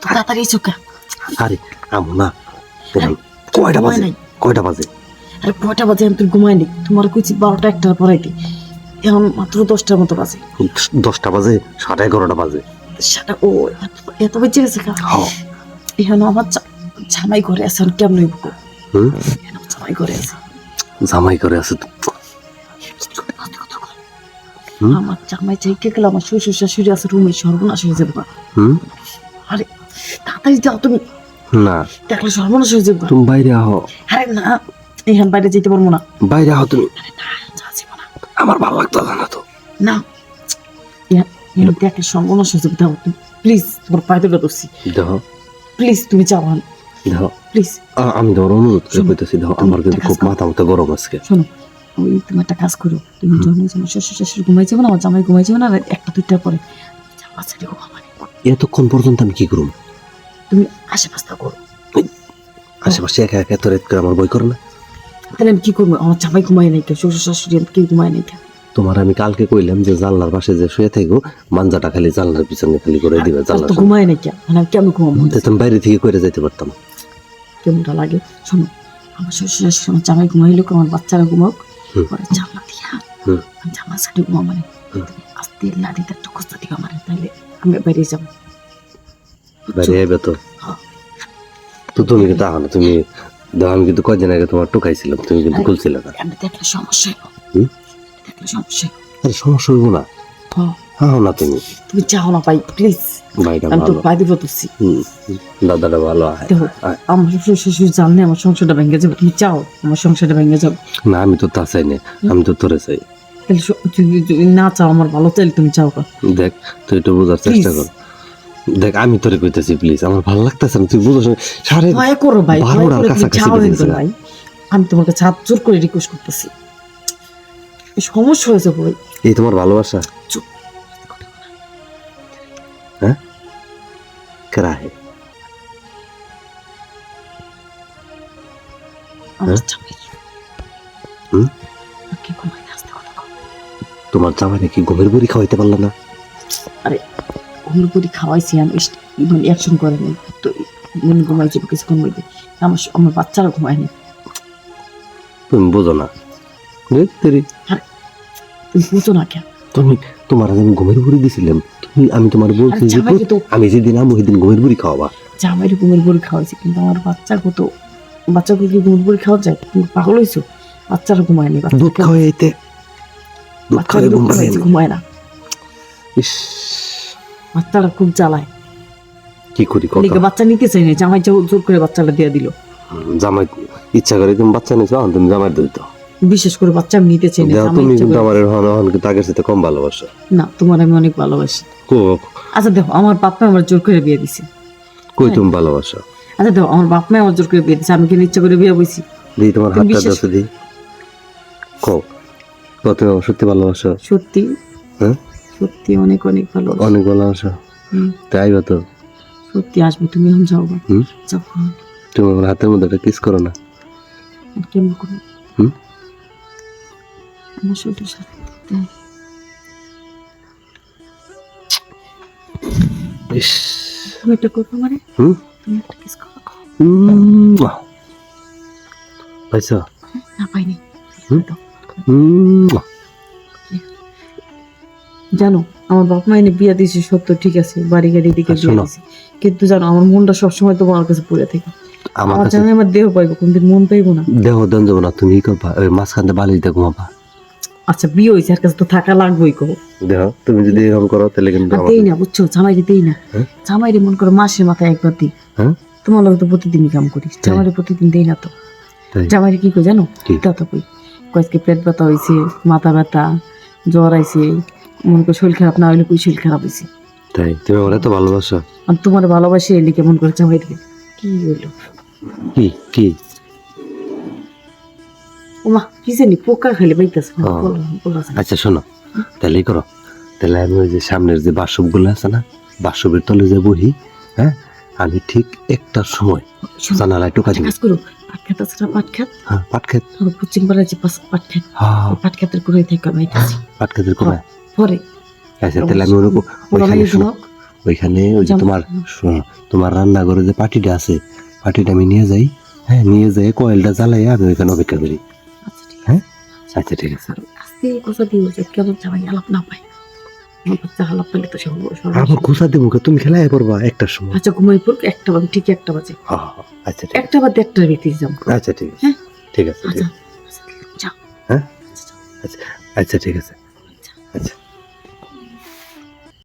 এত তাড়াতাড়ি চোখা আরে আমু না এখন কয়টা বাজে। কয়টা বাজে? আরে কয়টা বাজে আমি তোর ঘুমাই নি তোমার কইছি বারোটা একটার পরাইতে এখন মাত্র দশটার মতো বাজে। দশটা বাজে সাড়ে এগারোটা বাজে। সেটা ও এত- বেঁচে গেছে এখন আমার জামাই করে আছে কেমন হইব জামাই করে আছে। জামাই করে আছে তো। আমার জামাই চাইকে গেলে আমার শ্বশুর শাশুড়ি আছে রুমে সর্বনাশ হয়ে যাবে। আরে তাড়াতাড়ি যাও তুমি। না। দেখলে সর্বনাশ হয়ে যাবে। তুমি বাইরে আহ। আরে না এখান বাইরে যেতে পারব না। বাইরে আহ তুমি। আমার ভালো লাগতো না তো। না। দেখলে সর্বনাশ হয়ে যাবে। দাও প্লিজ তোমার পায়ে ধরে দোষী প্লিজ তুমি যাও প্লিজ। আমি তোমার অনুরোধ করে কইতেছি আমার কিন্তু খুব মাথা মতো গরম আজকে। শোনো ওই তুমি একটা কাজ করো। তুমি যখন আমার শ্বশুর শাশুড়ি ঘুমাই যাবে না আমার জামাই ঘুমাই যাবে না একটা দুইটার পরে। এতক্ষণ পর্যন্ত আমি কি করুম? তুমি আশেপাশে করো। আশেপাশে একা একা এত রেত করে আমার বই করে না। তাহলে আমি কি করব? আমার জামাই ঘুমাই নাই কেউ শ্বশুর শাশুড়ি কেউ ঘুমায় নাই কেউ? তোমার আমি কালকে কইলাম যে জানলার পাশে যে শুয়ে থাকো মাঞ্জাটা খালি জানলার পিছনে খালি করে দিবে আর জানলার তো ঘুমায় নাই কেউ মানে আমি কেমন ঘুমাবো? তুমি বাইরে থেকে করে যাইতে পারতাম। কেমনটা লাগে? শোনো আমার শ্বশুর শাশুড়ি আমার জামাই ঘুমাইলো আমার বাচ্চারা ঘুমাক হুম। পরে জানলা দিয়া জামা সাথে ঘুমা মানে। আস্তে একটা কষ্ট দিবা মানে তাইলে আমি বাইরে যাব। বাইরে আইবে তো। তো তুমি কিন্তু আহ না তুমি কিন্তু কয়দিন আগে তোমার টোকাইছিলাম তুমি কিন্তু খুলছিলে না। আমি দেখলে সমস্যা। হইব। দেখলে সমস্যা। আরে সমস্যা হইব না। হ্যাঁ, না তুমি। তুমি চাও না ভাই প্লিজ ভাইটা আমি তো দাদাটা ভালো দেখো আমার শ্বশুর শ্বশুর জানলে আমার সংসারটা ভেঙে যাবে। তুমি চাও আমার সংসারটা ভেঙে যাবে? না আমি তো তা চাই না আমি তো তোরে চাই। তাহলে না চাও আমার ভালো চাইলে তুমি চাও দেখ তুই একটু বোঝার চেষ্টা কর। দেখ আমি তোরে কইতেছি প্লিজ আমার ভালো লাগতেছে না তুই বুঝছ সাড়ে দয়া করো ভাই বারোটার কাছাকাছি। ভাই। আমি তোমার কাছে হাত জোর করে রিকোয়েস্ট করতেছি। সমস্যা হয়ে যাবে ভাই। এই তোমার ভালোবাসা? চুপ। হ্যাঁ? হ্যাঁ? তোমার জামাই নাকি ঘুমের বুড়ি খাওয়াইতে পারলা না? আরে ঘুমের পরি খাওয়াইছি আমি মানে অ্যাকশন করে নাই। তো মনে ঘুমাই যাবে কিছুক্ষণ মধ্যে। আমার আমার বাচ্চারা তুমি বোঝো না। বুঝো না কেন? তুমি তোমার আমি ঘুমের বুড়ি দিছিলাম। তুমি আমি তোমার বলছি যে আমি যেদিন আমু সেদিন ঘুমের বুড়ি খাওয়াবা। জামাইয়ের ঘুমের পরি খাওয়াইছি কিন্তু আমার বাচ্চাকে তো বাচ্চাকে কি ঘুমের পরি খাওয়া যায়? তুমি পাগল হয়েছো বাচ্চারা ঘুমায় না দুধ খাওয়াইতে দুধ খাওয়াই ঘুম। ঘুমায় না। ইস। বাচ্চারা খুব জ্বালায়। কি করি কত লিগে বাচ্চা নিতে চাই না জামাই জোর জোর করে বাচ্চাটা দিয়ে দিল। জামাই ইচ্ছা করে তুমি বাচ্চা নিছো এখন তুমি জামাই দিত বিশেষ করে বাচ্চা আমি নিতে চাই না তুমি কিন্তু আমার হন হন আগের সাথে কম ভালোবাসো। না তোমার আমি অনেক ভালোবাসি। আচ্ছা দেখো আমার বাপ মা আমার জোর করে বিয়ে দিছে। কই তুমি ভালোবাসো? আচ্ছা দেখো আমার বাপ মা আমার জোর করে বিয়ে দিছে আমি কি ইচ্ছা করে বিয়ে বইছি? দিই তোমার তুমি হাতটা দাও দিই কো কো তুমি আমার সত্যি ভালোবাসো? সত্যি? হ্যাঁ? সত্যি অনেক অনেক ভালো অনেক ভালোবাসো তাই তো? সত্যি আসব তুমি এখন যাও যাও। হ্যাঁ। তুমি আমার হাতের মধ্যে একটা কিস করো না। কেমন করো? আমার শরীরটা সাথে ইস। তুমি একটা করব মানে হুম? তুমি একটা কিস করো। পাইছো? না পাইনি। হুম? জানো আমার বাপ মা এনে বিয়া দিয়েছে সত্য ঠিক আছে বাড়ি গাড়ি দিকে শোনো। দিয়েছে। কিন্তু জানো আমার মনটা সবসময় তোমার কাছে পড়ে থাকে। আমার আমার কাছে জানি আমার দেহ পাইবো কোনদিন মন পাইবো না। দেহ দেন যাব না তুমি ই করবা ওই মাঝখানটা বালিশ দিয়ে ঘুমাবা। আচ্ছা বিয়ে হয়েছে আর কাছে তো থাকা লাগবেই কো। দেহ তুমি যদি এরকম করো তাহলে কিন্তু আর আমার দেই না বুঝছ? জামাইরে দেই না। হ্যাঁ? জামাইরে মন করে মাসে মাথায় একবার দিই। হ্যাঁ? তোমার লোক তো প্রতিদিনই কাম করি। জামাইরে প্রতিদিন দেই না তো। তাই। জামাইরে কি কই জানো? কি? কথা কই। কয়েককে পেট ব্যথা হয়েছে মাথা ব্যথা জ্বর আইছে। মন করে শরীর খারাপ না হইলে কই শরীর খারাপ হয়েছে তাই? তুমি আমার এত ভালোবাসো? আর তোমার ভালোবাসি এলি কেমন করে জামাই দিবে কি হইল? কি? কি? ওমা কি জানি পোকা খালি না। আচ্ছা শোনো তাহলে করো। তাহলে আমি ওই যে সামনের যে বাসবগুলো আছে না বাসবের তলে যে বহি হ্যাঁ আমি ঠিক একটার সময় জানালায় টোকা দিবি। কাজ করো পাট খেত আছে না পাট খেত? হ্যাঁ পাট খেত। আমার পশ্চিম পাড়ায় যে পাশ- পাট খেত। হ্যাঁ। ওই পাট খেতের করে থেকে আমি আইতাছি। পাট খেতের কোনায়? পরে। আচ্ছা তাহলে আমি ওইখানে শোনো। ওইখানে ওই যে তোমার তোমার রান্নাঘরে যে পাটিটা আছে পাটিটা আমি নিয়ে যাই। হ্যাঁ নিয়ে যাই কয়েলটা জ্বালাই আমি ওইখানে অপেক্ষা করি। আচ্ছা ঠিক হ্যাঁ? আচ্ছা ঠিক আছে। আজকে কথা দিও যে কেমন জামাই আলাপ না পাই আমার বাচ্চা আলাপ পেলে তো সে আবার ঘুষা দেবো? তুমি খেলায় পড়বা একটার সময়। আচ্ছা ঘুমাই পড়ুক একটা বাজে ঠিক একটা বাজে। আচ্ছা একটা বাজে একটার ভিত্তিতে যাব আছে আচ্ছা ঠিক আছে। হ্যাঁ? ঠিক আছে ঠিক আচ্ছা আছে। আচ্ছা, হ্যাঁ? আচ্ছা, আচ্ছা ঠিক আছে।